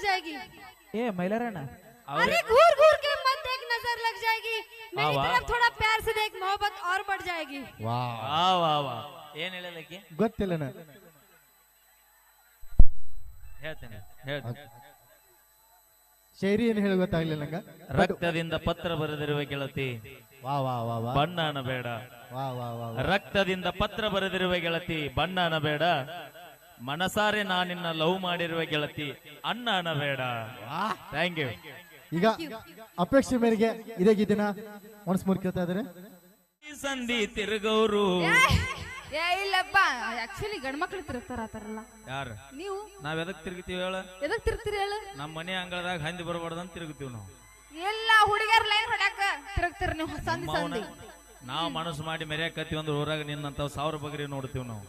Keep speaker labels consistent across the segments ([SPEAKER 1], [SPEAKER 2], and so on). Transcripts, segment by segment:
[SPEAKER 1] जाएगी
[SPEAKER 2] ಏ ಮೈಲಾರಣ್ಣ
[SPEAKER 1] अरे घूर घूर के मत देख नजर लग जाएगी मेरी
[SPEAKER 3] वाह,
[SPEAKER 1] तरफ थोड़ा प्यार से देख मोहब्बत और बढ़ जाएगी
[SPEAKER 4] ವಾ
[SPEAKER 3] ವಾ ವಾ ವಾ ಏನ್ ಹೇಳಲಕ್ಕೆ
[SPEAKER 4] ಗೊತ್ತಿಲ್ಲನ
[SPEAKER 3] ಹೇಳ್ತೇನೆ ಹೇಳ್ತೇನೆ
[SPEAKER 4] ಶೈರಿ ಏನ್ ಹೇಳಿ ಗೊತ್ತಾಗ್ಲಿಲ್ಲ ನಂಗ
[SPEAKER 3] ರಕ್ತದಿಂದ ಪತ್ರ ಬರೆದಿರುವ ಗೆಳತಿ
[SPEAKER 4] ವಾ ವಾ ವಾ ವಾ
[SPEAKER 3] ಬಣ್ಣ ಅನ್ನಬೇಡ
[SPEAKER 4] ವಾ ವಾ ವಾ ವಾ.
[SPEAKER 3] ರಕ್ತದಿಂದ ಪತ್ರ ಬರೆದಿರುವ ಗೆಳತಿ ಬಣ್ಣ ಅನ್ನಬೇಡ ಮನಸಾರೆ ನಾನಿನ್ನ ಲವ್ ಮಾಡಿರುವ ಗೆಳತಿ ಅನ್ನ ಅನಬೇಡ. ಥ್ಯಾಂಕ್ ಯು
[SPEAKER 4] ಈಗ ಅಪೇಕ್ಷೆ ಮೇರೆಗೆ ಇದೇ ಗೀತೆನ ಮನಸ್ ಮೂರ್ ಕೇಳ್ತಾ ಇದಾರೆ
[SPEAKER 3] ಸಂಧಿ ತಿರುಗೌರು
[SPEAKER 1] ಏ ಇಲ್ಲಪ್ಪ. ಆಕ್ಚುಲಿ ಗಂಡ ಮಕ್ಳು ತಿರುಗ್ತಾರ ಆತರಲ್ಲ
[SPEAKER 3] ಯಾರು?
[SPEAKER 1] ನೀವು?
[SPEAKER 3] ನಾವ್ ಎದಕ್ ತಿರುಗಿತೀವಿ ಹೇಳ?
[SPEAKER 1] ಎದಕ್ ತಿರುಗ್ತೀರಿ ಹೇಳು?
[SPEAKER 3] ನಮ್ಮ ಮನೆ ಅಂಗಳದಾಗ ಹಂದಿ ಬರಬಾರ್ದಂತ ತಿರುಗ್ತೀವಿ ನಾವು.
[SPEAKER 1] ಎಲ್ಲ ಹುಡುಗಿಯರ್ ಲೈನ್ ಹೊಡ್ಯಾಕ ತಿರುಗ್ತೀರಿ ನೀವು. ಸಂಧಿ ಸಂಧಿ.
[SPEAKER 3] ನಾವು ಮನಸ್ಸು ಮಾಡಿ ಮೆರೆಯಕತ್ತೀವಿ ಅಂದ್ರೆ ಊರಾಗ ನಿನ್ನಂತ ಸಾವಿರ ಬಗ್ರಿ ನೋಡ್ತೀವಿ ನಾವು.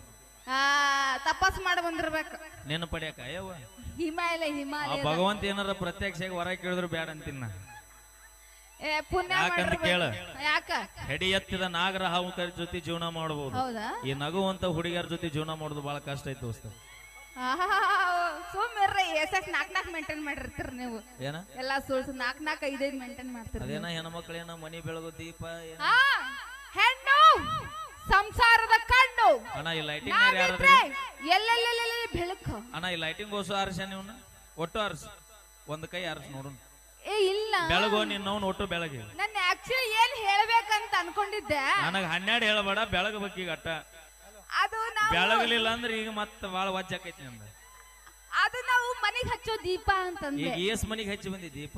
[SPEAKER 1] ತಪಾಸ್ ಮಾಡಿ ಬಂದಿರ್ಬೇಕು.
[SPEAKER 3] ನಿನ್ನ ಪಡ್ಯಾಕ? ಅಯ್ಯವ್ವ.
[SPEAKER 1] ಹಿಮಾಲಯ
[SPEAKER 3] ಆ
[SPEAKER 1] ಹಿಮಾಲಯ
[SPEAKER 3] ಭಗವಂತ ಏನಾರ ಪ್ರತ್ಯಕ್ಷವಾಗಿ ಹೊರ ಕೇಳಿದ್ರು ಬ್ಯಾಡ ಅಂತೀನಿ ನಾ.
[SPEAKER 1] ಏ ಪುಣ್ಯ
[SPEAKER 3] ಯಾಕಂತ
[SPEAKER 1] ಮಾಡಿರ್ಬೇಕು.
[SPEAKER 3] ಕೇಳು.
[SPEAKER 1] ಯಾಕ?
[SPEAKER 3] ಹೆಡಿ ಎತ್ತಿದ ನಾಗರ ಹಾವುಕರ ಜೊತೆ ಜೀವನ ಮಾಡಬಹುದು
[SPEAKER 1] ಹೌದಾ?
[SPEAKER 3] ಈ ನಗುವಂತ ಹುಡುಗಿಯರ ಜೊತೆ ಜೀವನ ಮಾಡೋದು ಬಹಳ ಕಷ್ಟ ಐತಿ ದೋಸ್ತ.
[SPEAKER 1] ಸುಮ್ಮಿರ್ರಿ ಎಸ್ ನಾಕ್ ನಾಕ್ ಮೇಂಟೈನ್ ಮಾಡಿರ್ತೀರಿ ನೀವು.
[SPEAKER 3] ಏನ?
[SPEAKER 1] ಎಲ್ಲಾ ಸುಳ್ಸು ನಾಕ್ ನಾಕ್ ಐದೈದ್ ಮೇಂಟೈನ್ ಮಾಡ್ತೀರಿ
[SPEAKER 3] ಅದೇನ ಹೆಣ್ಮಕ್ಳೇನ ಮನಿ ಬೆಳಗು ದೀಪ ಏನ?
[SPEAKER 1] ಆ, ಹೆಣ್ಣು! ಸಂಸಾರದ ಕಣ್ಣು.
[SPEAKER 3] ಅಣ್ಣ ಈ ಲೈಟಿಂಗ್
[SPEAKER 1] ನಾವಿದ್ರೆ ಎಲ್ಲೆಲ್ಲೆಲ್ಲೆಲ್ಲಿ ಬೆಳಕು.
[SPEAKER 3] ಅಣ್ಣ ಈ ಲೈಟಿಂಗ್ ಓಸು ಆರಿಸ ನೀವನ್ನ ಒಟ್ಟು ಆರಿಸ್. ಒಂದ್ ಕೈ ಆರಿಸ್ ನೋಡೋಣ.
[SPEAKER 1] ಏ ಇಲ್ಲ.
[SPEAKER 3] ಬೆಳಗೋ ನಿನ್ನವನ್ ಒಟ್ಟು ಬೆಳಗ್ಗೆ
[SPEAKER 1] ನಾನು ಆಕ್ಚುಲಿ ಏನ್ ಹೇಳ್ಬೇಕಂತ ಅನ್ಕೊಂಡಿದ್ದೆ.
[SPEAKER 3] ನನಗ ಹನ್ನೆರಡು ಹೇಳಬೇಡ ಬೆಳಗಬೇಕು ಈಗ ಅಟ್ಟ.
[SPEAKER 1] ಅದು ನಾವು
[SPEAKER 3] ಬೆಳಗಲಿಲ್ಲ ಅಂದ್ರೆ ಈಗ ಮತ್ತೆ ಬಾಳ ವಜ್ಜ ಆಕೈತಿ ನಂದ.
[SPEAKER 1] ಅದು ನಾವು ಮನೆಗೆ ಹಚ್ಚೋ ದೀಪ ಅಂತಂದ್ರೆ
[SPEAKER 3] ಈಗ ಏಸ್ ಮನಿಗೆ ಹಚ್ಚಿ ಬಂದಿ ದೀಪ?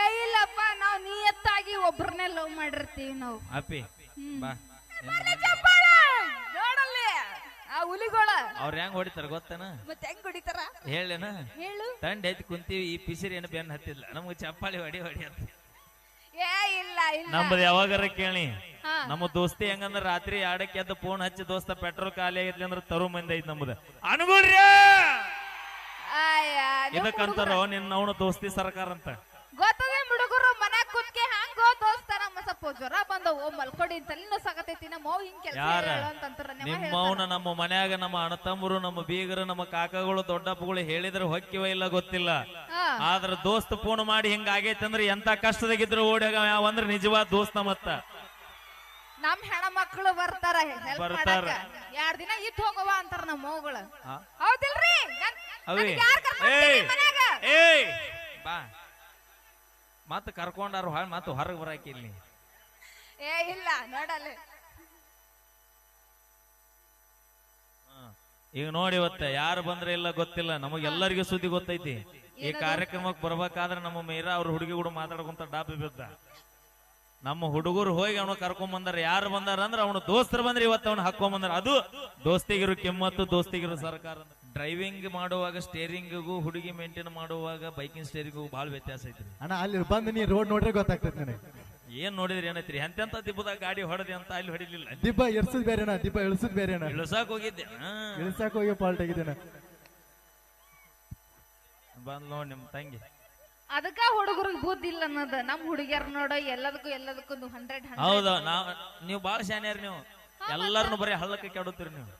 [SPEAKER 1] ಏ ಇಲ್ಲಪ್ಪ ನಾವು ನಿಯತ್ತಾಗಿ ಒಬ್ರನ್ನೇ ಲವ್ ಮಾಡಿರ್ತೀವಿ ನಾವು.
[SPEAKER 3] ಅಪ್ಪಿ ಬಾ.
[SPEAKER 1] ಆ ಹುಲಿಗೋಳ.
[SPEAKER 3] ಅವ್ರ ಹೆಂಗ್ ಹೊಡಿತಾರ ಗೊತ್ತನ?
[SPEAKER 1] ಮತ್ತೆ ಹೆಂಗ್ ಹೊಡಿತಾರ?
[SPEAKER 3] ಹೇಳೇನ?
[SPEAKER 1] ಹೇಳು.
[SPEAKER 3] ತಂಡ ಐತಿ ಕುಂತೀವಿ ಈ ಪಿಸಿರಿ ಏನು ಬೆನ್ನ ಹತ್ತಿಲ್ಲ. ನಮ್ಗೆ ಚಪ್ಪಾಳಿ ಹೊಡಿ ಹೊಡಿ ಅಂತ.
[SPEAKER 1] ಏ ಇಲ್ಲ ಇಲ್ಲ.
[SPEAKER 3] ನಮ್ದು ಯಾವಾಗಾರ ಕೇಳಿ. ನಮ್ಮ ದೋಸ್ತಿ ಹೆಂಗಂದ್ರ ರಾತ್ರಿ ಆಡಕ್ಕೆ ಎದ್ದು ಫೋನ್ ಹಚ್ಚಿ ದೋಸ್ತ ಪೆಟ್ರೋಲ್ ಖಾಲಿ ಆಗಿರ್ಲಿ ಅಂದ್ರೆ ತರು ಮಂದಿ ಐತಿ ನಮ್ದು. ಅನುಗುಣ್ರಿ!
[SPEAKER 1] ಆಯ್ಯ,
[SPEAKER 3] ಇದಕ್ಕಂತಾರೋ ನಿನ್ನ ಅವನು ದೋಸ್ತಿ ಸರ್ಕಾರ ಅಂತ
[SPEAKER 1] ಜ್ವರ ಬಂದವು ಮಲ್ಕೊಡಿ ತಲೆನೋ ಸಾಕತೈತಿ ನಮ್ಮ ಅವ್ವ ಹಿಂಗ್ ಕೆಲಸ
[SPEAKER 3] ಯಾರ?
[SPEAKER 1] ಅಂತಂತಾರ
[SPEAKER 3] ನಿಮ್ಮ ಅವನ ನಮ್ಮ ಮನ್ಯಾಗ ನಮ್ಮ ಅಣ್ಣತಮ್ಮರು ನಮ್ಮ ಬೀಗರು ನಮ್ಮ ಕಾಕಗಳು ದೊಡ್ಡಪ್ಪಗಳು ಹೇಳಿದ್ರೆ ಹೊಕ್ಕಿವ ಇಲ್ಲ ಗೊತ್ತಿಲ್ಲ. ಆದ್ರ ದೋಸ್ತ್ ಫೋನ್ ಮಾಡಿ ಹಿಂಗ ಆಗೈತೆ ಅಂದ್ರೆ ಎಂತ ಕಷ್ಟದಾಗಿದ್ರು ಓಡ್ಯಾಗ ಯಾವ ಅಂದ್ರೆ ನಿಜವಾದ ದೋಸ್ತ ಮತ್ತ.
[SPEAKER 1] ನಮ್ ಹೆಣ ಮಕ್ಕಳು ಬರ್ತಾರ ಹೆಲ್ಪ್
[SPEAKER 3] ಬರ್ತಾರ.
[SPEAKER 1] ಮಾಡಾಕ ಎರಡ್ ದಿನ ಇದ್ ಹೋಗವ ಅಂತಾರ ನಮ್ಮ ಮಗಳು? ಹೌದಿಲ್ರಿ? ನನ್-
[SPEAKER 3] ಅವಿ.
[SPEAKER 1] ನನಗ್ ಯಾರ್ ಕರ್ಕೊಂಡ್
[SPEAKER 3] ಏಯ್.
[SPEAKER 1] ಬರ್ತೀರಿ ಮನ್ಯಾಗ?
[SPEAKER 3] ಏಯ್. ಬಾ. ಮತ್ತ ಕರ್ಕೊಂಡಾರು ಮತ್ತ ಹೊರಗ್ ಬರಾಕಿ ಇಲ್ಲಿ.
[SPEAKER 1] ಏ ಇಲ್ಲ ನೋಡಲ್ಲ.
[SPEAKER 3] ಈಗ ನೋಡಿ ಇವತ್ತ ಯಾರು ಬಂದ್ರೆ ಇಲ್ಲ ಗೊತ್ತಿಲ್ಲ ನಮಗೆಲ್ಲರಿಗೂ ಸುದ್ದಿ ಗೊತ್ತೈತಿ. ಈ ಕಾರ್ಯಕ್ರಮಕ್ಕೆ ಬರ್ಬೇಕಾದ್ರೆ ನಮ್ಮ ಮೀರಾ ಅವ್ರ ಹುಡುಗಿ ಕೂಡ ಮಾತಾಡ್ಕೊಂತ ಡಾಬಿ ಬಿದ್ದ. ನಮ್ಮ ಹುಡುಗರು ಹೋಗಿ ಅವನು ಕರ್ಕೊಂಡ್ ಬಂದಾರ. ಯಾರು ಬಂದಾರ ಅಂದ್ರೆ ಅವನು ದೋಸ್ತರು ಬಂದ್ರೆ ಇವತ್ತು ಅವನು ಹಾಕೊಂಡ್ ಬಂದಾರ ಅದು ದೋಸ್ತಿಗಿರು ಕೆಮ್ಮತ್ತು ದೋಸ್ತಿಗಿರು ಸರ್ಕಾರ ಡ್ರೈವಿಂಗ್ ಮಾಡುವಾಗ ಸ್ಟೇರಿಂಗಿಗೂ ಹುಡುಗಿ ಮೇಂಟೈನ್ ಮಾಡುವಾಗ ಬೈಕಿಂಗ್ ಸ್ಟೇರಿಂಗಿಗೂ ಬಹಳ ವ್ಯತ್ಯಾಸ ಐತಿ
[SPEAKER 4] ಅಣ್ಣ ಅಲ್ಲಿ ಬಂದು ನೀ ರೋಡ್ ನೋಡ್ರೆ ಗೊತ್ತಾಗ್ತೈತಿ ನನಗೆ.
[SPEAKER 3] ಏನ್ ನೋಡಿದ್ರಿ ಏನೈತ್ರಿ? ಎಂತೆಂತ ದಿಬ್ಬದಾಗ ಗಾಡಿ ಹೊಡೆದಿ ಅಂತ ಅಲ್ಲಿ ಹೊಡಿಲಿಲ್ಲ.
[SPEAKER 4] ದಿಬ್ಬ ಎರ್ಸದ್ ಬೇರೆ ಅಣ್ಣ ದಿಬ್ಬ ಇಳಿಸದ್ ಬೇರೆ ಅಣ್ಣ
[SPEAKER 3] ಇಳಿಸಾಕ್ ಹೋಗಿದ್ದೆ.
[SPEAKER 4] ಇಳಿಸಾಕ್ ಹೋಗಿ ಪಾಲ್ಟ್ ಆಗಿದ್ದೇನೆ
[SPEAKER 3] ಬಂದ್ ನೋಡ್ ನಿಮ್ ತಂಗಿ.
[SPEAKER 1] ಅದಕ್ಕ ಹುಡುಗರಿಗೆ ಬುದ್ಧಿ ಇಲ್ಲ ಅನ್ನೋದು. ನಮ್ ಹುಡುಗಿಯರ್ ನೋಡ ಎಲ್ಲದಕ್ಕೂ ಎಲ್ಲದಕ್ಕೂ ಹಂಡ್ರೆಡ್
[SPEAKER 3] ಹೌದ ನಾವ್ ನೀವು ಬಾಳ ಶಾನ್ಯಾರ ನೀವು. ಎಲ್ಲಾರನು ಬರೀ ಹಳ್ಳಕ್ಕೆ ಕೆಡುತ್ತೀರಿ ನೀವು.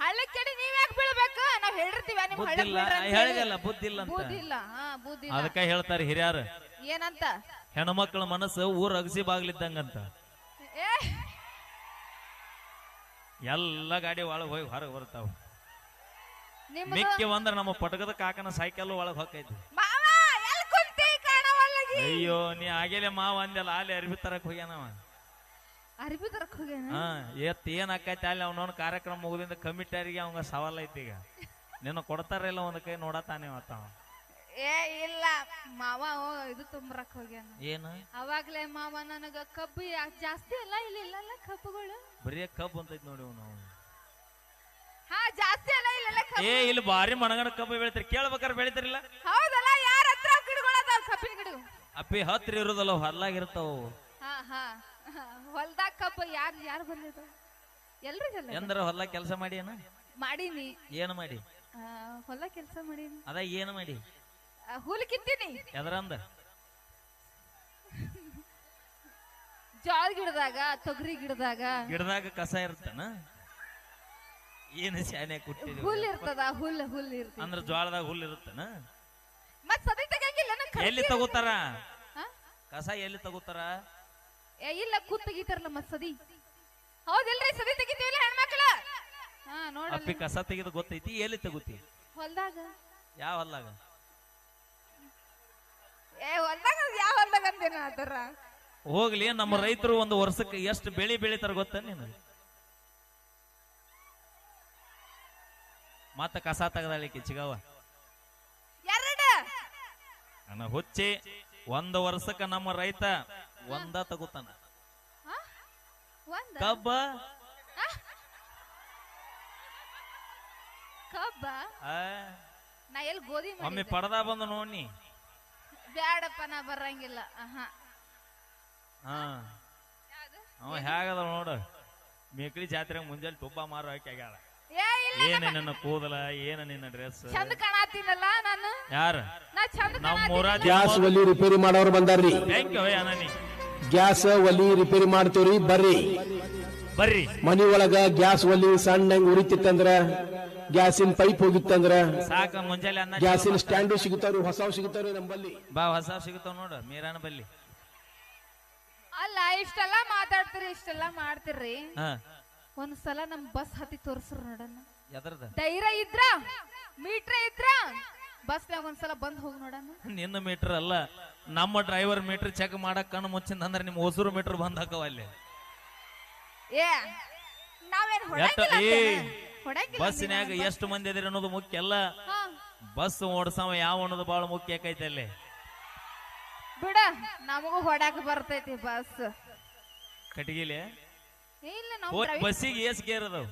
[SPEAKER 1] ಹಳ್ಳಕ್ಕೆ ಕೆಡಿ ನೀವ್ ಯಾಕೆ ಬೀಳ್ಬೇಕು? ನಾವ್ ಹೇಳಿರ್ತೀವಿ ನಿಮ್
[SPEAKER 3] ಬುದ್ಧಿಲ್ಲ. ಹೇಳಿದಲ್ಲ ಬುದ್ಧಿಲ್ಲ ಅಂತ.
[SPEAKER 1] ಬುದ್ಧಿ ಇಲ್ಲ ಹಾ ಬುದ್ಧಿ ಇಲ್ಲ.
[SPEAKER 3] ಅದಕ್ಕ ಹೇಳ್ತಾರೆ ಹಿರಿಯರು.
[SPEAKER 1] ಏನಂತ?
[SPEAKER 3] ಹೆಣ್ಮಕ್ಳ ಮನಸ್ಸು ಊರ ಅಗಸಿ ಬಾಗ್ಲಿದ್ದಂಗಂತ. ಎಲ್ಲ ಗಾಡಿ ಒಳಗೆ ಹೋಗಿ ಹೊರಗೆ ಬರ್ತಾವ ಮಿಕ್ಕಿ ಒಂದ್ರ ನಮ್ಮ ಪಟಕದ ಕಾಕನ ಸೈಕಲ್ ಒಳಗೆ
[SPEAKER 1] ಕಾಣವಲ್ಲಗಿ?
[SPEAKER 3] ಅಯ್ಯೋ ನೀ ಆಗೇಲೆ ಮಾವ ಅಂದೆಲ್ಲ ಅಲ್ಲಿ ಅರ್ಬಿ ತರಕ್ ಹೋಗ್ಯಾನವ
[SPEAKER 1] ಅರ್ಬಿ ತರಕ್ ಹೋಗ್ಯಾನ?
[SPEAKER 3] ಎತ್ ಏನ್ ಆಕೈತಿ ಅಲ್ಲಿ ಅವನವನ್ ಕಾರ್ಯಕ್ರಮ ಮುಗಿದಿಂದ ಕಮಿಟಿಯರಿಗೆ ಅವಂಗ ಸವಾಲ್ ಐತಿ ಈಗ. ನಿನ್ನ ಕೊಡ್ತಾರ ಇಲ್ಲ ಒಂದ್ ಕೈ ನೋಡತಾನೆ ಮತ್ತಾವ
[SPEAKER 1] ಏ ಇಲ್ಲ. ಮಾವ ಇದು ತುಂಬ್ರಕ್ ಹೋಗ್ಯಾನ.
[SPEAKER 3] ಏನು?
[SPEAKER 1] ಅವಾಗ್ಲೇ ಮಾವ ನನಗ ಕಬ್ಬು ಜಾಸ್ತಿ ಅಲ್ಲ ಇಲ್ಲಿ ಇಲ್ಲಲ್ಲ ಕಬ್ಬುಗಳು.
[SPEAKER 3] ಬರೀ ಕಬ್ಬು ಅಂತೈತಿ ನೋಡಿ ನಾವು
[SPEAKER 1] ಹಾ ಜಾಸ್ತಿ ಅಲ್ಲ ಇಲ್ಲೆಲ್ಲ ಕಬ್ಬು
[SPEAKER 3] ಏ ಇಲ್ಲಿ ಭಾರಿ ಮಣಗಣ ಕಬ್ಬು ಬೆಳಿತಾರೆ. ಕೇಳ್ಬೇಕಾರೆ ಬೆಳಿತಾರಿಲ್ಲ?
[SPEAKER 1] ಹೌದಲ್ಲ ಯಾರ ಹತ್ರ ಗಿಡಗಳದಾವ ಕಬ್ಬಿನ ಗಿಡ?
[SPEAKER 3] ಅಪ್ಪಿ ಹತ್ರ ಇರೋದಲ್ಲ ಹೊಲ್ಲಾಗಿರ್ತಾವ
[SPEAKER 1] ಹಾ ಹಾ. ಹೊಲ್ದಾಗ ಕಬ್ಬು ಯಾರು ಯಾರು ಬಂದಿದ್ದು? ಎಲ್ರಿಗಲ್ಲ
[SPEAKER 3] ಎಂದ್ರ ಹೊಲ ಕೆಲಸ ಮಾಡಿ ಏನ?
[SPEAKER 1] ಮಾಡೀನಿ.
[SPEAKER 3] ಏನು ಮಾಡಿ?
[SPEAKER 1] ಆ, ಹೊಲ ಕೆಲಸ ಮಾಡೀನಿ.
[SPEAKER 3] ಅದ ಏನು ಮಾಡಿ?
[SPEAKER 1] ಹುಲ್ ಕಿತ್ತೀನಿ
[SPEAKER 3] ಎದ್ರಂದ?
[SPEAKER 1] ಜೋಳ ಗಿಡದಾಗ ತೊಗರಿ ಗಿಡದಾಗ.
[SPEAKER 3] ಗಿಡದಾಗ ಕಸ ಇರ್ತಾನ ಏನು ಶಾನೆ ಕುಟ್ಟಿ
[SPEAKER 1] ಹುಲ್ ಇರ್ತದ ಹುಲ್ ಹುಲ್ ಇರ್ತದ
[SPEAKER 3] ಅಂದ್ರ ಜೋಳದಾಗ ಹುಲ್ ಇರುತ್ತನ?
[SPEAKER 1] ಮತ್ ಸದಿ ತೆಗಂಗಿಲ್ಲ
[SPEAKER 3] ಎಲ್ಲಿ ತಗೋತಾರ? ಕಸ ಎಲ್ಲಿ ತಗೋತಾರ?
[SPEAKER 1] ಏ ಇಲ್ಲ ಕೂತ್ ತೆಗಿತಾರಲ್ಲ ಮತ್ ಸದಿ. ಹೌದಿಲ್ರಿ ಸದಿ ತೆಗಿತೀವಿಲ್ಲ ಹೆಣ್ಮಕ್ಳ? ಹಾ
[SPEAKER 3] ಅಪ್ಪಿ
[SPEAKER 1] ನೋಡಲ್ಲ
[SPEAKER 3] ಕಸ ತೆಗೆದು ಗೊತ್ತೈತಿ ಎಲ್ಲಿ ತಗೋತಿ?
[SPEAKER 1] ಹೊಲ್ದಾಗ.
[SPEAKER 3] ಯಾವ ಹೊಲ್ದಾಗ?
[SPEAKER 1] ಏ ಹೊಲ್ದಾಗ ಯಾವ ಹೊಲ್ದಾಗ ಅಂತೇನ ಅದರ
[SPEAKER 3] ಹೋಗ್ಲಿ ನಮ್ಮ ರೈತರು ಒಂದು ವರ್ಷಕ್ಕೆ ಎಷ್ಟು ಬೆಳಿ ಬೆಳಿತಾರ ಗೊತ್ತ ನೀನು ಮತ್ತ ಕಸ ತೆಗದಾಳಿಕೆ ಚಿಗವ
[SPEAKER 1] ಎರಡು.
[SPEAKER 3] ಹುಚ್ಚಿ ಒಂದ್ ವರ್ಷಕ್ಕ ನಮ್ಮ ರೈತ ಒಂದ ತಗೋತಾನ?
[SPEAKER 1] ಒಂದ?
[SPEAKER 3] ಕಬ್ಬ?
[SPEAKER 1] ಕಬ್ಬ?
[SPEAKER 3] ಆ,
[SPEAKER 1] ನಾ ಎಲ್ಲಿ ಗೋಧಿ
[SPEAKER 3] ಒಮ್ಮೆ? ಪಡದ ಬಂದ ನೋಡಿ
[SPEAKER 1] ಬ್ಯಾಡಪ್ಪ ನಾ ಬರಂಗಿಲ್ಲ. ಆಹಾ.
[SPEAKER 3] ಹಾ. ಅವ ಹೇಗದ ನೋಡು. ಮೇಕಳಿ ಜಾತ್ರೆ ಮುಂಜಾನೆ ತುಪ್ಪ ಮಾರು ಹಾಕಿ ಆಗ್ಯಾಳ.
[SPEAKER 1] ಏ ಇಲ್ಲ
[SPEAKER 3] ಏನ ನಿನ್ನ ಕೂದಲ ಏನ ನಿನ್ನ ಡ್ರೆಸ್?
[SPEAKER 1] ಚಂದ ಕಾಣತೀನಲ್ಲ ನಾನು?
[SPEAKER 3] ಯಾರ?
[SPEAKER 1] ನಾ ಚಂದ
[SPEAKER 2] ಗ್ಯಾಸ್ ಒಲಿ ರಿಪೇರಿ ಮಾಡೋರು ಬಂದಾರ್ರಿ.
[SPEAKER 3] ಥ್ಯಾಂಕ್ ಯು ಅನನಿ
[SPEAKER 2] ಗ್ಯಾಸ್ ಒಲಿ ರಿಪೇರಿ ಮಾಡ್ತೀವ್ರಿ ಬರ್ರಿ.
[SPEAKER 3] ಬರ್ರಿ.
[SPEAKER 2] ಮನಿ ಒಳಗ ಗ್ಯಾಸ್ ಒಲಿ ಸಣ್ಣಂಗ್ ಉರಿತಿತ್ತಂದ್ರ ಗ್ಯಾಸಿನ ಪೈಪ್ ಹೋಗಿತ್ತಂದ್ರ
[SPEAKER 3] ಸಾಕ ಮುಂಜಾನೆ ಅನ್ನ
[SPEAKER 2] ಗ್ಯಾಸಿನ ಸ್ಟ್ಯಾಂಡು ಸಿಗುತ್ತಾರು ಹೊಸವ್ ಸಿಗುತ್ತಾವ್ರಿ ನಮ್ಮಲ್ಲಿ.
[SPEAKER 3] ಬಾ ಹೊಸ ಸಿಗುತ್ತಾವ ನೋಡು ಮೀರಾನ ಬಲ್ಲಿ.
[SPEAKER 1] ಅಲ್ಲ ಇಷ್ಟೆಲ್ಲ ಮಾತಾಡ್ತೀರಿ ಇಷ್ಟೆಲ್ಲ ಮಾಡ್ತೀರಿ
[SPEAKER 3] ಹಾ.
[SPEAKER 1] ಒಂದ್ಸಲ ನಮ್ ಬಸ್ ಹತ್ತಿ ತೋರ್ಸ್ರ ನೋಡಣ
[SPEAKER 3] ಎದ್ರದ?
[SPEAKER 1] ಧೈರ್ಯ ಇದ್ರ? ಮೀಟ್ರ ಇದ್ರ? ಬಸ್ನಾಗ ಒಂದ್ಸಲ ಬಂದ್ ಹೋಗಿ ನೋಡಣ
[SPEAKER 3] ನಿನ್ನ ಮೀಟರ್ ಅಲ್ಲ ನಮ್ಮ ಡ್ರೈವರ್ ಮೀಟರ್ ಚೆಕ್ ಮಾಡಕ್ ಕಣ್ಣು ಮುಚ್ಚಿಂದ ಅಂದ್ರೆ ನಿಮ್ ಹೊಸರು ಮೀಟರ್ ಬಂದ್ ಹಾಕವ ಅಲ್ಲಿ.
[SPEAKER 1] ಏ ನಾವೇನ್ ಅಂತೇನ?
[SPEAKER 3] ಬಸ್ನ್ಯಾಗ? ಎಷ್ಟು ಮಂದಿ ಅದಿರಿ ಅನ್ನೋದು ಮುಖ್ಯ ಅಲ್ಲ. ಬಸ್ ಓಡ್ಸವ ಯಾವ ಅನ್ನೋದು ಬಹಳ ಮುಖ್ಯ ಆಕೈತೆ ಅಲ್ಲಿ.
[SPEAKER 1] ಬಿಡ ನಮಗೂ ಹೊಡಾಕ ಬರ್ತೈತಿ ಬಸ್.
[SPEAKER 3] ಕಟಗಿಲೆ
[SPEAKER 1] ಇಲ್ಲ ನಾವು
[SPEAKER 3] ಬಸ್ಸಿಗೆ ಏಸ್ ಗೇರ್ ಅದಾವ.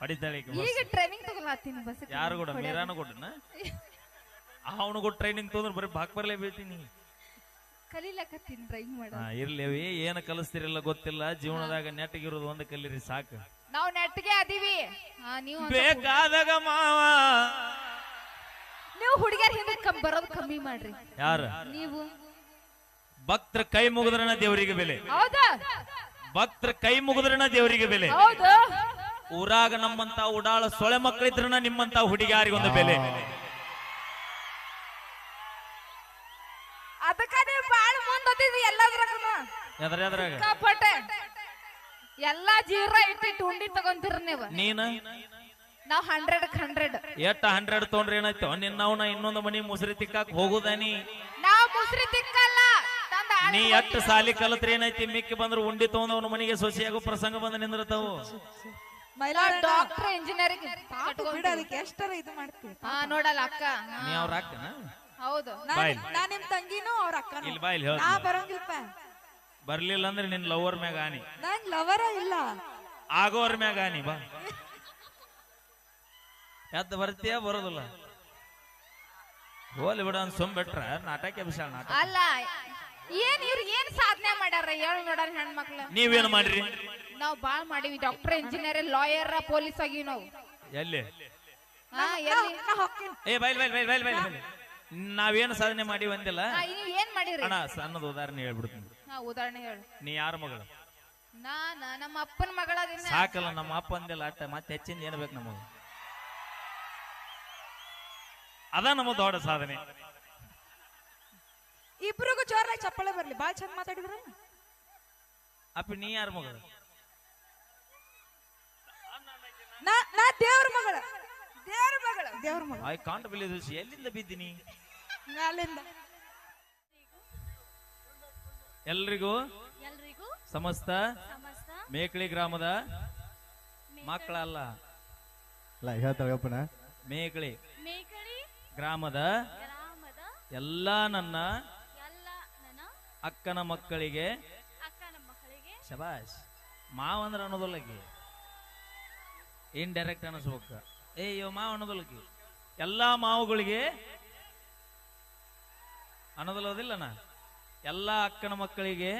[SPEAKER 3] ಹೊಡಿತಾಳೆ ಬಸ್.
[SPEAKER 1] ಈಗ ಟ್ರೈನಿಂಗ್ ತಗೊಳತ್ತೀನಿ ಬಸ್
[SPEAKER 3] ಯಾರು ಕೂಡ ಮೀರಾನು ಕೊಟ್ಟನ ಅವನು ಕೂಡ ಟ್ರೈನಿಂಗ್ ತೊಂದ್ರೆ ಬರೀ ಬಾಕ್ ಬರ್ಲೇ ಬೀಳ್ತೀನಿ.
[SPEAKER 1] ಕಲೀಲಕತ್ತೀನಿ ಡ್ರೈವಿಂಗ್ ಮಾಡ.
[SPEAKER 3] ಹಾ ಇರ್ಲೇವಿ ಏನ್ ಕಲಿಸ್ತಿರಲ್ಲ ಗೊತ್ತಿಲ್ಲ. ಜೀವನದಾಗ ನೆಟ್ಟಗಿರೋದು ಒಂದ್ ಕಲೀರಿ ಸಾಕು.
[SPEAKER 1] ನಾವು ನೆಟ್ಗೆ ಅದೀವಿ. ಹಾ, ನೀವು
[SPEAKER 3] ಬೇಕಾದಾಗ ಮಾವ.
[SPEAKER 1] ನೀವು ಹುಡುಗಿಯರ್ ಹಿಂದೆ ಕಮ್ ಬರೋದು ಕಮ್ಮಿ ಮಾಡ್ರಿ.
[SPEAKER 3] ಯಾರ?
[SPEAKER 1] ನೀವು.
[SPEAKER 3] ಭಕ್ತರ ಕೈ ಮುಗಿದ್ರನ ದೇವರಿಗೆ ಬೆಲೆ.
[SPEAKER 1] ಹೌದಾ?
[SPEAKER 3] ಭಕ್ತರ ಕೈ ಮುಗಿದ್ರನ ದೇವರಿಗೆ ಬೆಲೆ.
[SPEAKER 1] ಹೌದು.
[SPEAKER 3] ಊರಾಗ ನಮ್ಮಂತ ಉಡಾಳ ಸೊಳೆ ಮಕ್ಕಳಿದ್ರನ ನಿಮ್ಮಂತ ಹುಡುಗಿಯಾರಿಗೊಂದು ಬೆಲೆ. ಎದ್ರ ಎದ್ರಾಗ
[SPEAKER 1] ಕಪಟ ಎಲ್ಲಾ ಜೀರ ಇಟ್ಟಿಟ್ಟು ಉಂಡಿ ತಗೊಂತೀರ ನೀವು.
[SPEAKER 3] ನೀನ?
[SPEAKER 1] ನಾವ್ ಹಂಡ್ರೆಡ್ ಹಂಡ್ರೆಡ್
[SPEAKER 3] ಎಷ್ಟ ಹಂಡ್ರೆಡ್ ತೊಗೊಂಡ್ರೆ ಏನಾಯ್ತು? ನಿನ್ನವನ ಇನ್ನೊಂದು ಮನಿ ಮುಸ್ರಿ ತಿಕ್ಕಾಕ್ ಹೋಗುದಾನಿ
[SPEAKER 1] ನಾವ್ ಮುಸ್ರಿ ತಿಕ್ಕಲ್ಲ. ತಂದ
[SPEAKER 3] ನೀ ಎಟ್ಟು ಸಾಲಿ ಕಲತ್ರ ಏನೈತಿ ಮಿಕ್ಕಿ ಬಂದ್ರು ಉಂಡಿ ತಗೊಂಡ್ ಅವ್ನ ಮನೆಗೆ ಸೊಸಿಯಾಗು ಪ್ರಸಂಗ ಬಂದ ನಿಂದಿರ್ತಾವು.
[SPEAKER 1] ಡಾಕ್ಟರ್ ಇಂಜಿನಿಯರಿಂಗ್
[SPEAKER 5] ಬಿಡ ಅದಕ್ಕೆ ಎಷ್ಟರ ಇದು ಮಾಡ್ತೀವಿ
[SPEAKER 1] ಹಾ ನೋಡಲ್ಲ ಅಕ್ಕ.
[SPEAKER 3] ನೀ ಅವ್ರ ಅಕ್ಕನ?
[SPEAKER 1] ಹೌದು.
[SPEAKER 3] ಬಾಯ್.
[SPEAKER 5] ನಾ ನಿಮ್ ತಂಗಿನೂ ಅವ್ರ ಅಕ್ಕನೂ.
[SPEAKER 3] ಇಲ್ಲಿ ಬಾ
[SPEAKER 5] ನಾ
[SPEAKER 3] ಹೇಳ್ತೀನಿ.
[SPEAKER 5] ಬರಂಗಿಲ್ಪ
[SPEAKER 3] ಬರ್ಲಿಲ್ಲ ಅಂದ್ರೆ ನಿನ್ ಲವರ್ ಮ್ಯಾಗ ಆನಿ.
[SPEAKER 5] ನಂಗ್ ಲವರ ಇಲ್ಲ.
[SPEAKER 3] ಆಗೋರ್ ಮ್ಯಾಗ ಆನಿ ಬಾ. ಎದ್ದು ಬರ್ತೀಯ ಬರೋದಿಲ್ಲ. ಹೋಲಿ ಬಿಡ ಅಂತ ಸುಮ್ ಬಿಟ್ರ ನಾಟಕ ವಿಶಾಲ ನಾಟಕ?
[SPEAKER 1] ಅಲ್ಲ ಏನ್ ಇವ್ರಿಗೆ ಏನ್ ಸಾಧನೆ ಮಾಡ್ಯಾರ ಹೇಳು ನೋಡಾರ ಹೆಣ್ಮಕ್ಳು.
[SPEAKER 3] ನೀವೇನ್ ಮಾಡ್ರಿ?
[SPEAKER 1] ನಾವ್ ಬಾಳ್ ಮಾಡಿವಿ ಡಾಕ್ಟರ್ ಇಂಜಿನಿಯರ್ ಲಾಯರ್ ಪೊಲೀಸ್ ಆಗಿ ನಾವು.
[SPEAKER 3] ಎಲ್ಲಿ?
[SPEAKER 1] ಹಾ ಎಲ್ಲಿ?
[SPEAKER 3] ಏ ಬೈಲ್ ಬೈಲ್ ಬೈಲ್ ಬೈಲ್ ಬೈಲ್. ಬೈಲ್ ನಾವೇನು ಸಾಧನೆ ಮಾಡಿ
[SPEAKER 1] ಬಂದಿಲ್ಲ ನೀವ್ ಏನ್ ಮಾಡಿರಿ?
[SPEAKER 3] ಅಣ್ಣ ಸಣ್ಣದ ಉದಾಹರಣೆ ಹೇಳ್ಬಿಡ್ತೀನಿ.
[SPEAKER 1] ಹಾ ಉದಾಹರಣೆ ಹೇಳು.
[SPEAKER 3] ನೀ ಯಾರ ಮಗಳು?
[SPEAKER 1] ನಾನ ನಮ್ಮ ಅಪ್ಪನ ಮಗಳದಿನ
[SPEAKER 3] ಸಾಕಲ್ಲ ನಮ್ಮ ಅಪ್ಪ ಅಂದಿಲ್ಲ ಅಟ್ಟ ಮತ್ತೆ ಹೆಚ್ಚಿಂದ ಏನ್ ಬೇಕು ನಮಗ? ಅದ ನಮ್ಮ ದೊಡ್ಡ ಸಾಧನೆ.
[SPEAKER 5] ಇಬ್ರಿಗೂ ಜೋರಾಗಿ ಚಪ್ಪಳೆ ಬರ್ಲಿ. ಬಾಳ್ ಚಂದ ಮಾತಾಡಿದ್ರ.
[SPEAKER 3] ಅಪ್ಪ ನೀ ಯಾರ ಮಗಳು?
[SPEAKER 5] ನಾ ನಾ ದೇವ್ರ ಮಗಳ. ದೇವ್ರ ಮಗಳ. ದೇವ್ರ ಮಗಳ.
[SPEAKER 3] I can't believe this. ಎಲ್ಲಿಂದ ಬಿದ್ದೀನಿ?
[SPEAKER 5] ಮ್ಯಾಲಿಂದ
[SPEAKER 3] ಎಲ್ರಿಗೂ ಸಮಸ್ತ
[SPEAKER 6] ಸಮಸ್ತ
[SPEAKER 3] ಮೇಕಳಿ ಗ್ರಾಮದ ಮಕ್ಕಳಲ್ಲ
[SPEAKER 4] ಅಲ್ಲ. ಹೇಳ್ತಾಳಪ್ಪನ
[SPEAKER 3] ಮೇಕಳಿ
[SPEAKER 6] ಮೇಕಳಿ
[SPEAKER 3] ಗ್ರಾಮದ
[SPEAKER 6] ಗ್ರಾಮದ
[SPEAKER 3] ಎಲ್ಲಾ ನನ್ನ ಅಕ್ಕನ ಮಕ್ಕಳಿಗೆ
[SPEAKER 6] ಅಕ್ಕನ ಮಕ್ಕಳಿಗೆ
[SPEAKER 3] ಶಬಾಷ್. ಮಾವಂದ್ರ ಅಂದ್ರೆ ಅನ್ನೋದಲ್ಲಕಿ ಇಂಡೈರೆಕ್ಟ್ ಅನಿಸ್ಬೇಕು ಏ ಇವ ಮಾವ ಅನ್ನೋದಲ್ಲಕಿ ಎಲ್ಲಾ ಮಾವುಗಳಿಗೆ ಅನ್ನೋದಲ್ಲೋದಿಲ್ಲನ ಎಲ್ಲ ಅಕ್ಕನ ಮಕ್ಕಳಿಗೆ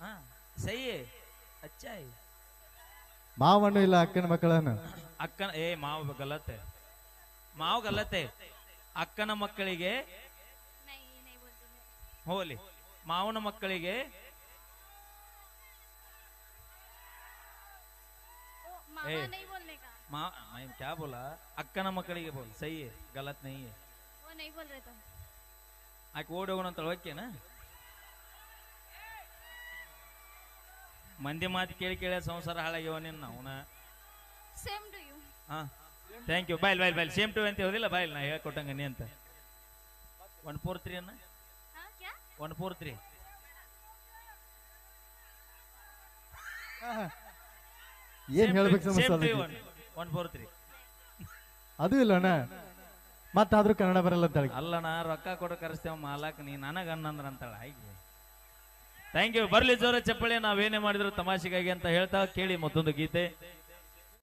[SPEAKER 3] ಹಾ ಸೈ ಅಚ್ಚಾಯಿ.
[SPEAKER 4] ಇಲ್ಲ ಅಕ್ಕನ ಮಕ್ಕಳನ್ನು?
[SPEAKER 3] ಅಕ್ಕನ ಏ ಮಾವ ಗಲತೆ ಮಾವ ಗಲತೆ ಅಕ್ಕನ ಮಕ್ಕಳಿಗೆ ಹೋಲಿ. ಮಾವನ ಮಕ್ಕಳಿಗೆ ಮಾ ಕ್ಯಾ ಬೋಲ ಅಕ್ಕನ ಮಕ್ಕಳಿಗೆ ಬೋಲ್ ಸಹಿ
[SPEAKER 6] ಗಲತ್ ನೈ
[SPEAKER 3] ಆಕೆ ಓಡಿ ಹೋಗೋಣ ಅಂತ ಓಕೆನಾ ಮಂದಿ ಮಾತು ಕೇಳಿ ಕೇಳಿ ಸಂಸಾರ ಹಾಳಾಗ್ಯವ ನಿನ್ನ ಅವನ.
[SPEAKER 6] ಸೇಮ್ ಟು ಯು
[SPEAKER 3] ಹಾ thank you bye bye bye. Same to ಅಂತ ಹೇಳಿಲ್ಲ ಬಾಯ್ ನಾ ಹೇಳ್ಕೊಟ್ಟಂಗ ನೀ ಅಂತ. ಒನ್ ಫೋರ್ ತ್ರೀ ಅನ್ನ? ಒನ್ ಫೋರ್ ತ್ರೀ
[SPEAKER 4] ಏನ್ ಹೇಳ್ಬೇಕು
[SPEAKER 3] ಒನ್ ಫೋರ್ ತ್ರೀ
[SPEAKER 4] ಅದು ಇಲ್ಲ ಅಣ್ಣ ಮತ್ತಾದ್ರೂ ಕನ್ನಡ ಬರಲ್ಲ ಅಂತ ಹೇಳಿ.
[SPEAKER 3] ನಾ ರೊಕ್ಕ ಕೊಡ ಕರೆಸ್ತೇವ ಮಾಲಾಕ್, ನೀ ನನಗ ಅನ್ನಂದ್ರ ಅಂತಾಳ ಥ್ಯಾಂಕ್ ಯು ಬರ್ಲಿ ಜೋರ ಚಪ್ಪಳಿ ನಾವೇನೇ ಮಾಡಿದ್ರು ತಮಾಷೆಗಾಗಿ ಅಂತ ಹೇಳ್ತಾ ಕೇಳಿ ಮತ್ತೊಂದು ಗೀತೆ.